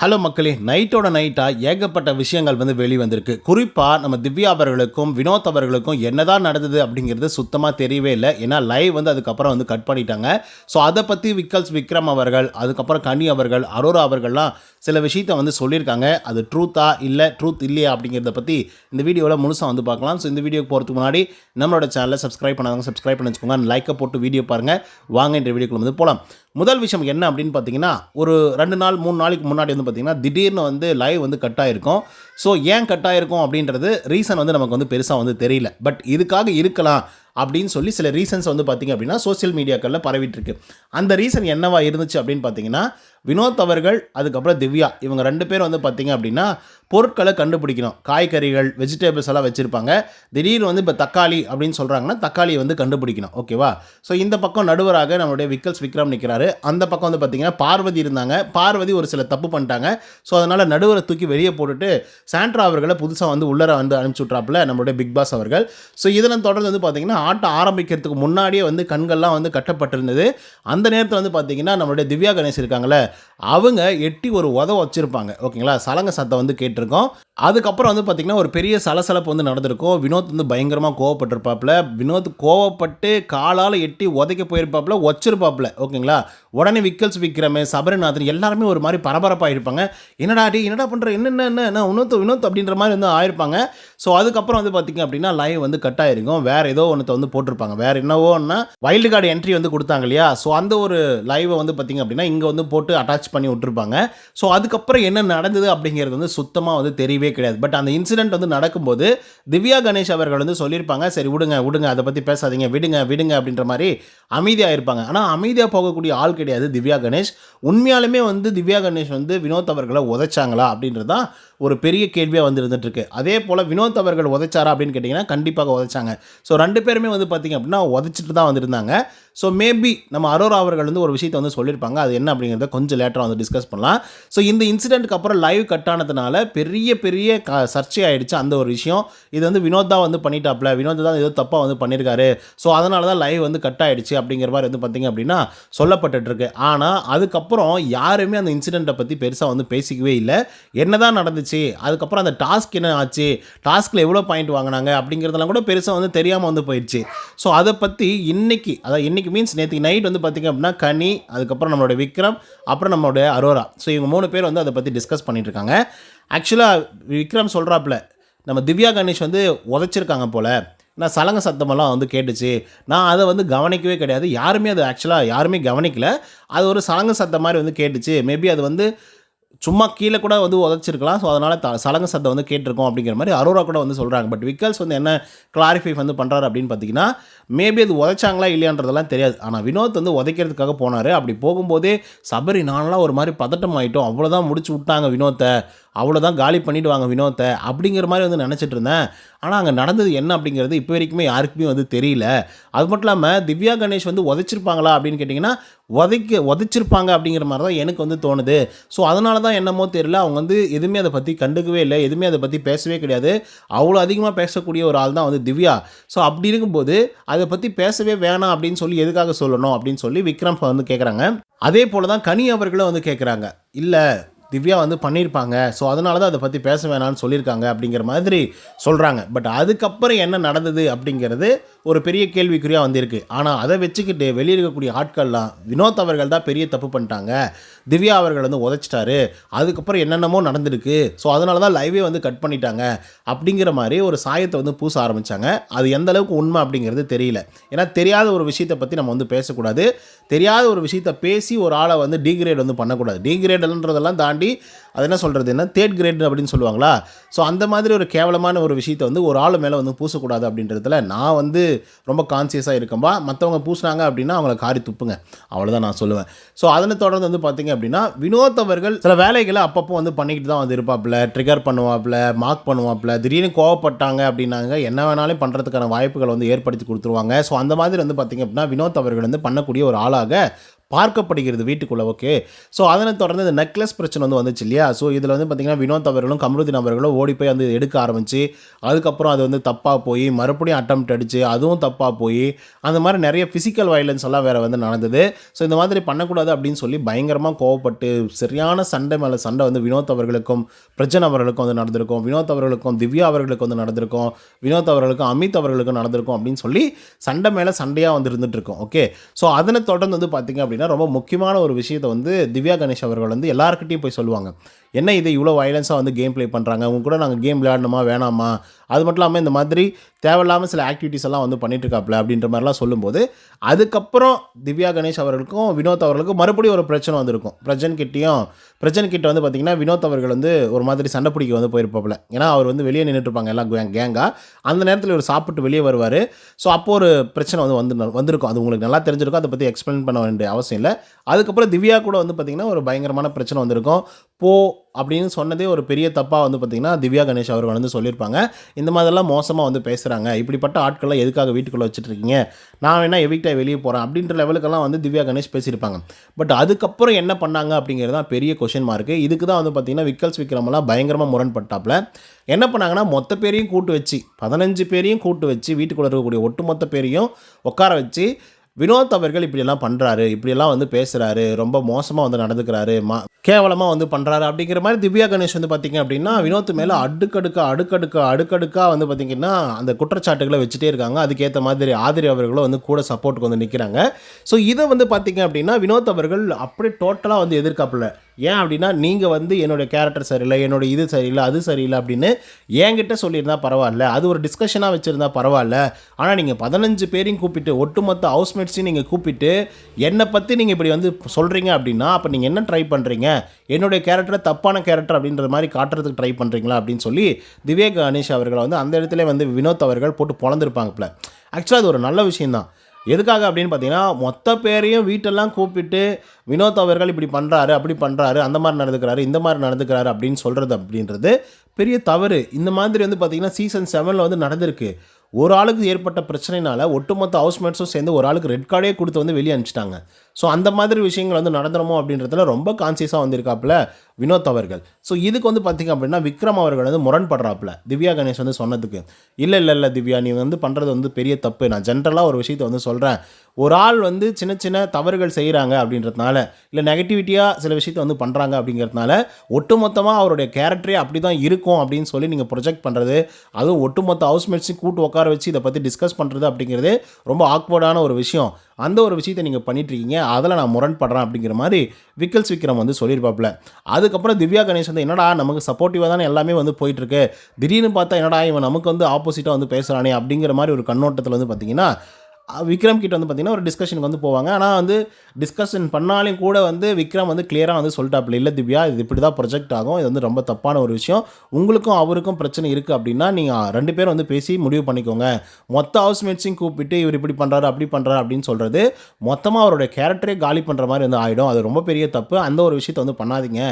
Hello மக்களே. நைட்டோட நைட்டாக ஏகப்பட்ட விஷயங்கள் வந்து வெளிவந்திருக்கு. குறிப்பாக நம்ம திவ்யா அவர்களுக்கும் வினோத் அவர்களுக்கும் என்னதான் நடந்தது அப்படிங்கிறது சுத்தமாக தெரியவே இல்லை. ஏன்னா லைவ் வந்து அதுக்கப்புறம் வந்து கட் பண்ணிட்டாங்க. ஸோ அதை பற்றி விக்கல்ஸ் விக்ரம் அவர்கள் அதுக்கப்புறம் கனி அவர்கள் அரோரா அவர்கள்லாம் சில விஷயத்தை வந்து சொல்லியிருக்காங்க. அது ட்ரூத்தா இல்லை ட்ரூத் இல்லையா அப்படிங்கிறத பற்றி இந்த வீடியோவில் முழுசாக வந்து பார்க்கலாம். ஸோ இந்த வீடியோக்கு போகிறதுக்கு முன்னாடி நம்மளோட சேனலை சப்ஸ்கிரைப் பண்ணாதவங்க சப்ஸ்கிரைப் பண்ணி வச்சுக்கோங்க. லைக்கை போட்டு வீடியோ பாருங்கள் வாங்க இந்த வீடியோக்குள்ள வந்து போகலாம் முதல் விஷயம் என்ன அப்படின்னு பார்த்தீங்கன்னா ஒரு ரெண்டு நாள் மூணு நாளைக்கு முன்னாடி வந்து பார்த்தீங்கன்னா திடீர்னு வந்து லைவ் வந்து கட் ஆயிருக்கும். ஸோ ஏன் கட் ஆயிருக்கும் அப்படின்றது ரீசன் வந்து நமக்கு வந்து பெருசாக வந்து தெரியல. பட் இதுக்காக இருக்கலாம் அப்படின்னு சொல்லி சில ரீசன்ஸ் வந்து பார்த்தீங்க அப்படின்னா சோஷியல் மீடியாக்களில் பரவிட்டுருக்கு. அந்த ரீசன் என்னவா இருந்துச்சு அப்படின்னு பார்த்தீங்கன்னா வினோத் அவர்கள் அதுக்கப்புறம் திவ்யா இவங்க ரெண்டு பேரும் வந்து பார்த்திங்க அப்படின்னா பொருட்களை கண்டுபிடிக்கணும். காய்கறிகள் வெஜிடபிள்ஸ் எல்லாம் வச்சுருப்பாங்க. திடீர்னு வந்து இப்போ தக்காளி அப்படின்னு சொல்கிறாங்கன்னா தக்காளியை வந்து கண்டுபிடிக்கணும். ஓகேவா ஸோ இந்த பக்கம் நடுவராக நம்மளுடைய விக்கல்ஸ் விக்ரம் நிற்கிறாரு அந்த பக்கம் வந்து பார்த்திங்கன்னா பார்வதி இருந்தாங்க. பார்வதி ஒரு சில தப்பு பண்ணிட்டாங்க. ஸோ அதனால் நடுவரை தூக்கி வெளியே போட்டுட்டு சாண்ட்ரா அவர்களை புதுசாக வந்து உள்ளர வந்து அனுப்பிச்சு விட்றாப்புல நம்மளுடைய பிக் பாஸ் அவர்கள். ஸோ இதெல்லாம் தொடர்ந்து வந்து பார்த்தீங்கன்னா ஆட்டம் ஆரம்பிக்கிறதுக்கு முன்னாடியே வந்து கண்கள்லாம் வந்து கட்டப்பட்டிருந்தது. அந்த நேரத்தில் வந்து பார்த்தீங்கன்னா நம்மளுடைய திவ்யா கணேஷ் இருக்காங்களே அவங்க எட்டி ஒரு உதவ வச்சுருப்பாங்க. ஓகேங்களா? சலங்க சத்தம் வந்து கேட்டிருக்கோம். அதுக்கப்புறம் வந்து பார்த்திங்கன்னா ஒரு பெரிய சலசலப்பு வந்து நடந்திருக்கும். வினோத் வந்து பயங்கரமாக கோவப்பட்டிருப்பாப்புல. வினோத் கோவப்பட்டு காலால் எட்டி உதைக்க போயிருப்பாப்புல வச்சிருப்பாப்புல ஓகேங்களா? உடனே விக்கல்ஸ் விக்ரமே சபரிநாதன் எல்லாருமே ஒரு மாதிரி பரபரப்பாக இருப்பாங்க என்னடா டி என்னடா பண்ணுற என்னென்ன என்ன வினோத் வினோத் அப்படின்ற மாதிரி வந்து ஆயிருப்பாங்க. ஸோ அதுக்கப்புறம் வந்து பார்த்திங்க அப்படின்னா லைவ் வந்து கட் ஆயிருக்கும். வேறு ஏதோ ஒன்றத்தை வந்து போட்டிருப்பாங்க. வேறு என்னவோன்னா வைல்டு கார்டு என்ட்ரி வந்து கொடுத்தாங்க இல்லையா? ஸோ அந்த ஒரு லைவை வந்து பார்த்திங்க அப்படின்னா இங்கே வந்து போட்டு அட்டாச் பண்ணி விட்டுருப்பாங்க. ஸோ அதுக்கப்புறம் என்ன நடந்தது அப்படிங்கிறது வந்து சுத்தமாக வந்து தெரியவே கிடையாது. பட் அந்த இன்சிடென்ட் வந்து நடக்கும்போது திவ்யா கணேஷ் அவர்கள் வந்து சொல்லியிருப்பாங்க சரி விடுங்க விடுங்க அதை பற்றி பேசாதீங்க விடுங்க விடுங்க அப்படின்ற மாதிரி அமைதியாக இருப்பாங்க ஆனால் அமைதியாக போகக்கூடிய ஆள் கிடையாது திவ்யா கணேஷ். உண்மையாலுமே வந்து திவ்யா கணேஷ் வந்து வினோத் அவர்களை உதைச்சாங்களா அப்படின்றது தான் ஒரு பெரிய கேள்வியாக வந்து இருந்துகிட்ருக்கு அதே போல் வினோத் அவர்கள் உதைச்சாரா அப்படின்னு கேட்டிங்கன்னா கண்டிப்பாக உதைச்சாங்க. ஸோ ரெண்டு பேருமே வந்து பார்த்திங்க அப்படின்னா உதைச்சிட்டு தான் வந்திருந்தாங்க. ஸோ மேபி நம்ம அரோரா அவர்கள் வந்து ஒரு விஷயத்தை வந்து சொல்லியிருப்பாங்க. அது என்ன அப்படிங்கிறத கொஞ்சம் லேட்டராக வந்து டிஸ்கஸ் பண்ணலாம். ஸோ இந்த இன்சிடென்ட்க்கு அப்புறம் லைவ் கட் ஆனதுனால பெரிய பெரிய க சர்ச்சையாயிடுச்சு அந்த ஒரு விஷயம். இது வந்து வினோத் தான் வந்து பண்ணிட்டாப்ல. வினோத் தான் ஏதோ தப்பாக வந்து பண்ணியிருக்காரு ஸோ அதனால தான் லைவ் வந்து கட் ஆகிடுச்சு அப்படிங்கிற மாதிரி வந்து பார்த்திங்க அப்படின்னா சொல்லப்பட்டுருக்கு ஆனால் அதுக்கப்புறம் யாருமே அந்த இன்சிடெண்ட்டை பற்றி பெருசாக வந்து பேசிக்கவே இல்லை. என்னதான் நடந்துச்சு அதுக்கப்புறம் அந்த டாஸ்க் என்ன ஆச்சு? டாஸ்கில் எவ்வளோ பாயிண்ட் வாங்கினாங்க? அப்படிங்கிறதெல்லாம் கூட பெருசாக வந்து தெரியாமல் வந்து போயிடுச்சு. ஸோ அதை பற்றி இன்றைக்கி அதாவது இன்னைக்கு மீன்ஸ் நேற்று நைட் வந்து பார்த்திங்க அப்படின்னா கனி அதுக்கப்புறம் நம்மளோட விக்ரம் அப்புறம் நம்மளுடைய அரோரா. ஸோ இவங்க மூணு பேர் வந்து அதை பற்றி டிஸ்கஸ் பண்ணிட்டு இருக்காங்க ஆக்சுவலாக விக்ரம் சொல்கிறாப்புல நம்ம திவ்யா கணேஷ் வந்து உதைச்சிருக்காங்க போல். நான் சலங்க சத்தமெல்லாம் வந்து கேட்டுச்சு. நான் அதை வந்து கவனிக்கவே கிடையாது. யாருமே அது ஆக்சுவலாக யாருமே கவனிக்கல. அது ஒரு சலங்க சத்தம் மாதிரி வந்து கேட்டுச்சு. மேபி அது வந்து சும்மா கீழே கூட வந்து உதச்சிருக்கலாம். ஸோ அதனால் த சலங்க சத்தம் வந்து கேட்டிருக்கோம் அப்படிங்கிற மாதிரி அரோரா கூட வந்து சொல்கிறாங்க பட் விக்கல்ஸ் வந்து என்ன கிளாரிஃபை வந்து பண்ணுறாரு அப்படின்னு பார்த்தீங்கன்னா மேபி அது உதைச்சாங்களா இல்லையான்றதெல்லாம் தெரியாது. ஆனால் வினோத் வந்து உதைக்கிறதுக்காக போனார். அப்படி போகும்போதே சபரி நானெலாம் ஒரு மாதிரி பதட்டம் ஆகிட்டோம் அவ்வளோதான் முடிச்சு விட்டாங்க வினோத்தை. அவ்வளோதான் காலி பண்ணிவிடுவாங்க வினோத்தை அப்படிங்கிற மாதிரி வந்து நினச்சிட்டு இருந்தேன். ஆனால் அங்கே நடந்தது என்ன அப்படிங்கிறது இப்போ வரைக்குமே யாருக்குமே வந்து தெரியல. அது மட்டும் இல்லாமல் திவ்யா கணேஷ் வந்து உதைச்சிருப்பாங்களா அப்படின்னு கேட்டிங்கன்னா உதைக்க உதைச்சிருப்பாங்க அப்படிங்கிற மாதிரி தான் எனக்கு வந்து தோணுது. ஸோ அதனால தான் என்னமோ தெரியல. அவங்க வந்து எதுவுமே அதை பற்றி கண்டுக்கவே இல்லை. எதுவுமே அதை பற்றி பேசவே கிடையாது. அவ்வளோ அதிகமாக பேசக்கூடிய ஒரு ஆள் தான் வந்து திவ்யா. ஸோ அப்படி இருக்கும்போது அதை பற்றி பேசவே வேணாம் அப்படின்னு சொல்லி எதுக்காக சொல்லணும் அப்படின்னு சொல்லி விக்ரம் வந்து கேட்குறாங்க அதே போல் தான் கனி அவர்களும் வந்து கேட்குறாங்க இல்லை திவ்யா வந்து பண்ணியிருப்பாங்க. ஸோ அதனால தான் அதை பற்றி பேச வேணாம்னு சொல்லியிருக்காங்க அப்படிங்கிற மாதிரி சொல்கிறாங்க பட் அதுக்கப்புறம் என்ன நடந்தது அப்படிங்கிறது ஒரு பெரிய கேள்விக்குறியாக வந்திருக்கு. ஆனால் அதை வச்சுக்கிட்டு வெளியே இருக்கக்கூடிய ஆட்கள்லாம் வினோத் அவர்கள் தான் பெரிய தப்பு பண்ணிட்டாங்க. திவ்யா அவர்கள் வந்து உதைச்சிட்டாரு. அதுக்கப்புறம் என்னென்னமோ நடந்திருக்கு. ஸோ அதனால தான் லைவே வந்து கட் பண்ணிட்டாங்க. அப்படிங்கிற மாதிரி ஒரு சாயத்தை வந்து பூச ஆரம்பித்தாங்க அது எந்த அளவுக்கு உண்மை அப்படிங்கிறது தெரியல. ஏன்னா தெரியாத ஒரு விஷயத்தை பற்றி நம்ம வந்து பேசக்கூடாது. தெரியாத ஒரு விஷயத்தை பேசி ஒரு ஆளை வந்து டிகிரேட் வந்து பண்ணக்கூடாது. டிகிரேடுன்றதெல்லாம் தாண்டி அது என்ன சொல்கிறது என்ன தேர்ட் கிரேட் அப்படின்னு சொல்லுவாங்களா? ஸோ அந்த மாதிரி ஒரு கேவலமான ஒரு விஷயத்தை வந்து ஒரு ஆள் மேலே வந்து பூசக்கூடாது அப்படின்றதுல நான் வந்து ரொம்ப கான்சியஸாக இருக்கம்பா மற்றவங்க பூசினாங்க அப்படின்னா அவங்கள காரி துப்புங்க. அவ்வளோதான் நான் சொல்லுவேன். ஸோ அதனை தொடர்ந்து வந்து பார்த்தீங்க அப்படின்னா வினோத் அவர்கள் சில வேலைகளை அப்பப்போ வந்து பண்ணிக்கிட்டு தான் வந்து இருப்பாப்புல. ட்ரிகர் பண்ணுவாப்புல மார்க் பண்ணுவாப்புல. திடீர்னு கோவப்பட்டாங்க அப்படின்னாங்க. என்ன வேணாலும் பண்ணுறதுக்கான வாய்ப்புகளை வந்து ஏற்படுத்தி கொடுத்துருவாங்க. ஸோ அந்த மாதிரி வந்து பார்த்தீங்க அப்படின்னா வினோத் அவர்கள் வந்து பண்ணக்கூடிய ஒரு ஆளாக பார்க்கப்படுகிறது வீட்டுக்குள்ளே ஓகே ஸோ அதனை தொடர்ந்து இந்த நெக்லஸ் பிரச்சனை வந்து வந்துச்சு இல்லையா? ஸோ இதில் வந்து பார்த்திங்கன்னா வினோத் அவர்களும் கமருதீன் அவர்களும் ஓடி போய் வந்து எடுக்க ஆரம்பிச்சு அதுக்கப்புறம் அது வந்து தப்பாக போய் மறுபடியும் அட்டம் அடிச்சு அதுவும் தப்பாக போய் அந்த மாதிரி நிறைய ஃபிசிக்கல் வயலன்ஸ் எல்லாம் வேறு வந்து நடந்தது. ஸோ இந்த மாதிரி பண்ணக்கூடாது அப்படின்னு சொல்லி பயங்கரமாக கோவப்பட்டு சரியான சண்டை மேலே சண்டை வந்து வினோத் அவர்களுக்கும் பிரஜன் அவர்களுக்கும் வந்து நடந்திருக்கும். வினோத் அவர்களுக்கும் திவ்யா அவர்களுக்கு வந்து நடந்திருக்கும். வினோத் அவர்களுக்கும் அமித் அவர்களுக்கும் நடந்திருக்கும் அப்படின்னு சொல்லி சண்டை மேலே சண்டையாக வந்து இருந்துட்டு இருக்கும் ஓகே ஸோ அதனை தொடர்ந்து வந்து பார்த்திங்க அப்படின்னா ரொம்ப முக்கியமான ஒரு விஷயத்தை வந்து திவ்யா கணேஷ் அவர்கள் வந்து எல்லாருக்கிட்டையும் போய் சொல்லுவாங்க. என்ன இது இவ்வளோ வயலன்ஸாக வந்து கேம் ப்ளே பண்ணுறாங்க அவங்க கூட நாங்கள் கேம் விளையாடணுமா? வேணாமா? அது மட்டும் இல்லாமல் இந்த மாதிரி தேவையில்லாமல் சில ஆக்டிவிட்டீஸ் எல்லாம் வந்து பண்ணிட்டுருக்காப்ல அப்படின்ற மாதிரிலாம் சொல்லும்போது அதுக்கப்புறம் திவ்யா கணேஷ் அவர்களுக்கும் வினோத் அவர்களுக்கும் மறுபடியும் ஒரு பிரச்சனை வந்திருக்கும். பிரஜன் கிட்டேயும் பிரஜன் கிட்ட வந்து பார்த்திங்கன்னா வினோத் அவர்கள் வந்து ஒரு மாதிரி சண்டை பிடிக்க வந்து போயிருப்பாப்புல. ஏன்னா அவர் வந்து வெளியே நின்றுட்டு இருப்பாங்க எல்லாம் கேங் கேங்காக அந்த நேரத்தில் இவர் சாப்பிட்டு வெளியே வருவார். ஸோ அப்போது ஒரு பிரச்சனை வந்து வந்து வந்திருக்கும். அது உங்களுக்கு நல்லா தெரிஞ்சிருக்கும். அதை பற்றி எக்ஸ்பிளைன் பண்ண வேண்டிய அவசியம் இல்லை. அதுக்கப்புறம் திவ்யா கூட வந்து பார்த்திங்கன்னா ஒரு பயங்கரமான பிரச்சனை வந்திருக்கும். போ அப்படின்னு சொன்னதே ஒரு பெரிய தப்பாக வந்து பார்த்திங்கன்னா திவ்யா கணேஷ் அவர்கள் வந்து சொல்லியிருப்பாங்க. இந்த மாதிரிலாம் மோசமாக வந்து பேசுகிறாங்க இப்படிப்பட்ட ஆட்களை எதுக்காக வீட்டுக்குள்ளே வச்சுட்ருக்கீங்க? நான் வேணால் எவிக்டாக வெளியே போகிறேன் அப்படின்ற லெவலுக்கெல்லாம் வந்து திவ்யா கணேஷ் பேசியிருப்பாங்க. பட் அதுக்கப்புறம் என்ன பண்ணாங்க அப்படிங்கிறது தான் பெரிய கொஷின் மார்க்கு இதுக்கு தான் வந்து பார்த்திங்கன்னா விக்கல்ஸ் விக்ரமெல்லாம் பயங்கரமாக முரண்பட்டாப்பில் என்ன பண்ணாங்கன்னா மொத்த பேரையும் கூட்டு வச்சு பதினஞ்சு பேரையும் கூட்டு வச்சு வீட்டுக்குள்ளே இருக்கக்கூடிய ஒட்டுமொத்த பேரையும் உட்கார வச்சு வினோத் அவர்கள் இப்படியெல்லாம் பண்ணுறாரு இப்படியெல்லாம் வந்து பேசுகிறாரு ரொம்ப மோசமாக வந்து நடந்துக்கிறாரு. மா கேவலமாக வந்து பண்ணுறாரு அப்படிங்கிற மாதிரி திவ்யா கணேஷ் வந்து பார்த்திங்க அப்படின்னா வினோத் மேலே அடுக்கடுக்கா அடுக்கடுக்கா அடுக்கடுக்கா வந்து பார்த்திங்கன்னா அந்த குற்றச்சாட்டுகளை வச்சுட்டே இருக்காங்க. அதுக்கேற்ற மாதிரி ஆதிரி அவர்களும் வந்து கூட சப்போர்ட்டுக்கு வந்து நிற்கிறாங்க ஸோ இதை வந்து பார்த்திங்க அப்படின்னா வினோத் அவர்கள் அப்படியே டோட்டலாக வந்து எதிர்க்காப்புல. ஏன் அப்படின்னா நீங்கள் வந்து என்னோட கேரக்டர் சரியில்லை என்னோட இது சரியில்லை அது சரியில்லை அப்படின்னு என்கிட்ட சொல்லியிருந்தால் பரவாயில்ல. அது ஒரு டிஸ்கஷனாக வச்சுருந்தா பரவாயில்ல. ஆனால் நீங்கள் பதினஞ்சு பேரையும் கூப்பிட்டு ஒட்டுமொத்த ஹவுஸ்மேட்ஸையும் நீங்கள் கூப்பிட்டு என்னை பற்றி நீங்கள் இப்படி வந்து சொல்கிறீங்க அப்படின்னா அப்போ நீங்கள் என்ன ட்ரை பண்ணுறீங்க என்னுடைய கேரக்டரை தப்பான கேரக்டர் அப்படின்ற மாதிரி காட்டுறதுக்கு ட்ரை பண்ணுறீங்களா அப்படின்னு சொல்லி திவேக் கணேஷ் அவர்களை வந்து அந்த இடத்துல வந்து வினோத் அவர்கள் போட்டு பொழந்திருப்பாங்கப்ல. ஆக்சுவலாக அது ஒரு நல்ல விஷயந்தான். எதுக்காக அப்படின்னு பார்த்தீங்கன்னா மொத்த பேரையும் வீட்டெல்லாம் கூப்பிட்டு வினோத் அவர்கள் இப்படி பண்ணுறாரு அப்படி பண்ணுறாரு அந்த மாதிரி நடந்துக்கிறாரு இந்த மாதிரி நடந்துக்கிறாரு அப்படின்னு சொல்கிறது அப்படின்றது பெரிய தவறு. இந்த மாதிரி வந்து பார்த்திங்கன்னா சீசன் செவனில் வந்து நடந்திருக்கு. ஒரு ஆளுக்கு ஏற்பட்ட பிரச்சனைனால ஒட்டுமொத்த ஹவுஸ்மேட்ஸும் சேர்ந்து ஒரு ஆளுக்கு ரெட் கார்டே கொடுத்து வந்து வெளியே அனுப்பிச்சிட்டாங்க. ஸோ அந்த மாதிரி விஷயங்கள் வந்து நடந்துருமோ அப்படின்றதுல ரொம்ப கான்சியஸாக வந்திருக்காப்புல வினோத் அவர்கள். ஸோ இதுக்கு வந்து பார்த்திங்க அப்படின்னா விக்ரம் அவர்கள் வந்து முரண்படுறாப்புல. திவ்யா கணேஷ் வந்து சொன்னதுக்கு. இல்லை இல்லை இல்லை திவ்யா நீ வந்து பண்ணுறது வந்து பெரிய தப்பு. நான் ஜென்ரலாக ஒரு விஷயத்தை வந்து சொல்கிறேன் ஒரு ஆள் வந்து சின்ன சின்ன தவறுகள் செய்கிறாங்க அப்படின்றதுனால இல்லை நெகட்டிவிட்டியாக சில விஷயத்தை வந்து பண்ணுறாங்க அப்படிங்கிறதுனால ஒட்டுமொத்தமாக அவருடைய கேரக்டரே அப்படி தான் இருக்கும் அப்படின்னு சொல்லி நீங்கள் ப்ரொஜெக்ட் பண்ணுறது அதுவும் ஒட்டுமொத்த ஹவுஸ்மேட்ஸையும் கூட்டு உட்கார வச்சு இதை பற்றி டிஸ்கஸ் பண்ணுறது அப்படிங்கிறது ரொம்ப ஆக்வர்டான ஒரு விஷயம். அந்த ஒரு விஷயத்தை நீங்கள் பண்ணிட்டுருக்கீங்க அதில் நான் முரண்படுறேன் அப்படிங்கிற மாதிரி விக்கல்ஸ் விக்ரம் வந்து சொல்லியிருப்பாப்புல. அதுக்கப்புறம் திவ்யா கணேஷ் வந்து என்னடா நமக்கு சப்போர்ட்டிவாக தானே எல்லாமே வந்து போயிட்டுருக்கு. திடீர்னு பார்த்தா என்னடா இவன் நமக்கு வந்து ஆப்போசிட்டாக வந்து பேசுகிறானே அப்படிங்கிற மாதிரி ஒரு கண்ணோட்டத்தில் வந்து பார்த்தீங்கன்னா விக்ரம் கிட்ட வந்து பார்த்திங்கன்னா ஒரு டிஸ்கஷனுக்கு வந்து போவாங்க. ஆனால் வந்து டிஸ்கஷன் பண்ணாலும் கூட வந்து விக்ரம் வந்து கிளியராக வந்து சொல்லிட்டாப்புல இல்லை திவ்யா இது இப்படி தான் ப்ரொஜெக்ட் ஆகும். இது வந்து ரொம்ப தப்பான ஒரு விஷயம். உங்களுக்கும் அவருக்கும் பிரச்சனை இருக்குது அப்படின்னா நீங்கள் ரெண்டு பேரும் வந்து பேசி முடிவு பண்ணிக்கோங்க. மொத்த ஹவுஸ்மேட்ஸையும் கூப்பிட்டு இவர் இப்படி பண்ணுறாரு அப்படி பண்ணுறாரு அப்படின்னு சொல்கிறது மொத்தமாக அவருடைய கேரக்டரே காலி பண்ணுற மாதிரி வந்து ஆகிடும் அது ரொம்ப பெரிய தப்பு. அந்த ஒரு விஷயத்தை வந்து பண்ணாதீங்க.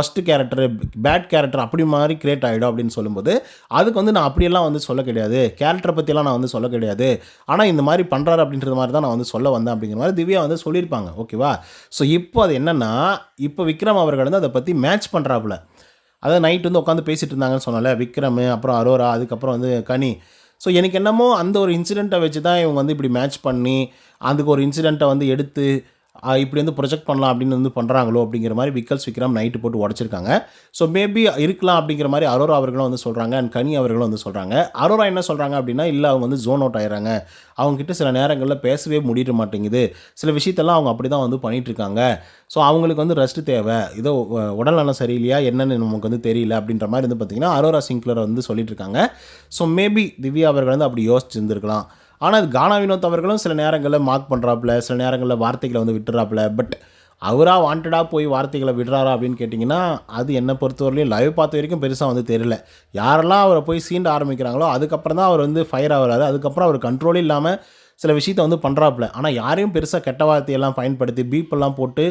ஒஸ்ட் கேரக்டர் பேட் கேரக்டர் அப்படி மாதிரி கிரியேட் ஆகிடும் அப்படின்னு சொல்லும்போது அதுக்கு வந்து நான் அப்படியெல்லாம் வந்து சொல்ல கிடையாது. கேரக்டரை பற்றிலாம் நான் வந்து சொல்ல கிடையாது. ஆனால் இந்த மாதிரி பண்ணுறாரு அப்படின்றது மாதிரி தான் நான் வந்து சொல்ல வந்தேன் அப்படிங்கிற மாதிரி திவ்யா வந்து சொல்லியிருப்பாங்க. ஓகேவா? ஸோ இப்போ அது என்னென்னா இப்போ விக்ரம் அவர்கள் வந்து அதை பற்றி மேட்ச் பண்ணுறாப்புல அதாவது நைட் வந்து உட்காந்து பேசிகிட்டு இருந்தாங்கன்னு சொன்னால விக்ரம் அப்புறம் அரோரா அதுக்கப்புறம் வந்து கனி. ஸோ எனக்கு என்னமோ அந்த ஒரு இன்சிடெண்ட்டை வச்சு தான் இவங்க வந்து இப்படி மேட்ச் பண்ணி அதுக்கு ஒரு இன்சிடெண்ட்டை வந்து எடுத்து இப்படி வந்து ப்ரொஜெக்ட் பண்ணலாம் அப்படின்னு வந்து பண்ணுறாங்களோ அப்படிங்கிற மாதிரி விக்கல்ஸ் விக்ரம் நைட்டு போட்டு உடச்சிருக்காங்க. ஸோ மேபி இருக்கலாம் அப்படிங்கிற மாதிரி அரோரா அவர்களும் வந்து சொல்கிறாங்க அண்ட் கனி அவர்களும் வந்து சொல்கிறாங்க அரோரா என்ன சொல்கிறாங்க அப்படின்னா இல்லை அவங்க வந்து ஜோன் அவுட் ஆயிடுறாங்க. அவங்ககிட்ட சில நேரங்களில் பேசவே முடிய மாட்டேங்குது. சில விஷயத்தெல்லாம் அவங்க அப்படி தான் வந்து பண்ணிகிட்ருக்காங்க இருக்காங்க. ஸோ அவங்களுக்கு வந்து ரெஸ்ட் தேவை. இதோ உடல்நலம் சரியில்லையா? என்னென்னு நமக்கு வந்து தெரியல அப்படின்ற மாதிரி வந்து பார்த்திங்கன்னா அரோரா சிங்க்லர் வந்து சொல்லிட்டு இருக்காங்க. ஸோ மேபி திவ்யா அவர்கள் வந்து அப்படி யோசிச்சிருந்துருக்கலாம். ஆனால் அது கானா வினோத் அவர்களும் சில நேரங்களில் மார்க் பண்ணுறாப்புல சில நேரங்களில் வார்த்தைகளை வந்து விட்டுறாப்புல. பட் அவராக வாண்டடாக போய் வார்த்தைகளை விடுறாரா அப்படின்னு கேட்டிங்கன்னா அது என்னை பொறுத்தவரையிலும் லைவ் பார்த்த வரைக்கும் பெருசாக வந்து தெரியல. யாரெல்லாம் அவரை போய் சீண்ட ஆரம்பிக்கிறாங்களோ அதுக்கப்புறம் தான் அவர் வந்து ஃபயர் ஆகிறாரு. அதுக்கப்புறம் அவர் கண்ட்ரோலே இல்லாமல் சில விஷயத்த வந்து பண்ணுறாப்புல ஆனால் யாரையும் பெருசாக கெட்ட வார்த்தையெல்லாம் பயன்படுத்தி பீப்பெல்லாம் போட்டு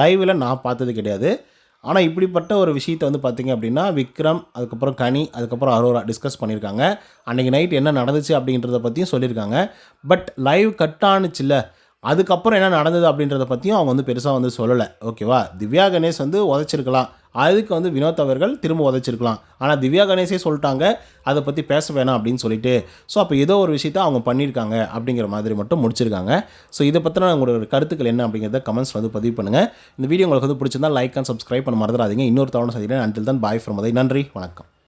லைவில் நான் பார்த்தது கிடையாது. ஆனால் இப்படிப்பட்ட ஒரு விஷயத்தை வந்து பார்த்திங்க அப்படின்னா விக்ரம் அதுக்கப்புறம் கனி அதுக்கப்புறம் அரோரா டிஸ்கஸ் பண்ணியிருக்காங்க. அன்றைக்கி நைட் என்ன நடந்துச்சு அப்படின்றத பற்றியும் சொல்லியிருக்காங்க. பட் லைவ் கட் ஆனுச்சுல்ல. அதுக்கப்புறம் என்ன நடந்தது அப்படின்றத பற்றியும் அவங்க வந்து பெருசாக வந்து சொல்லலை. ஓகேவா திவ்யா கணேஷ் வந்து உதச்சிருக்கலாம். அதுக்கு வந்து வினோத் அவர்கள் திரும்ப உதச்சிருக்கலாம். ஆனால் திவ்யா கணேஷே சொல்லிட்டாங்க அதை பற்றி பேச வேணாம் அப்படின்னு சொல்லிட்டு. ஸோ அப்போ ஏதோ ஒரு விஷயத்த அவங்க பண்ணியிருக்காங்க அப்படிங்கிற மாதிரி மட்டும் முடிச்சிருக்காங்க. ஸோ இதை பற்றின உங்களோட கருத்துக்கள் என்ன அப்படிங்கிறத கமெண்ட்ஸ் வந்து பதிவு பண்ணுங்கள் இந்த வீடியோ உங்களுக்கு வந்து பிடிச்சிருந்தா லைக் அண்ட் சப்ஸ்கிரைப் பண்ண மறந்துடாதீங்க. இன்னொரு தவணை சந்திக்கிறேன் அன்டில் தான் பாய் ஃப்ரம் அதை நன்றி வணக்கம்.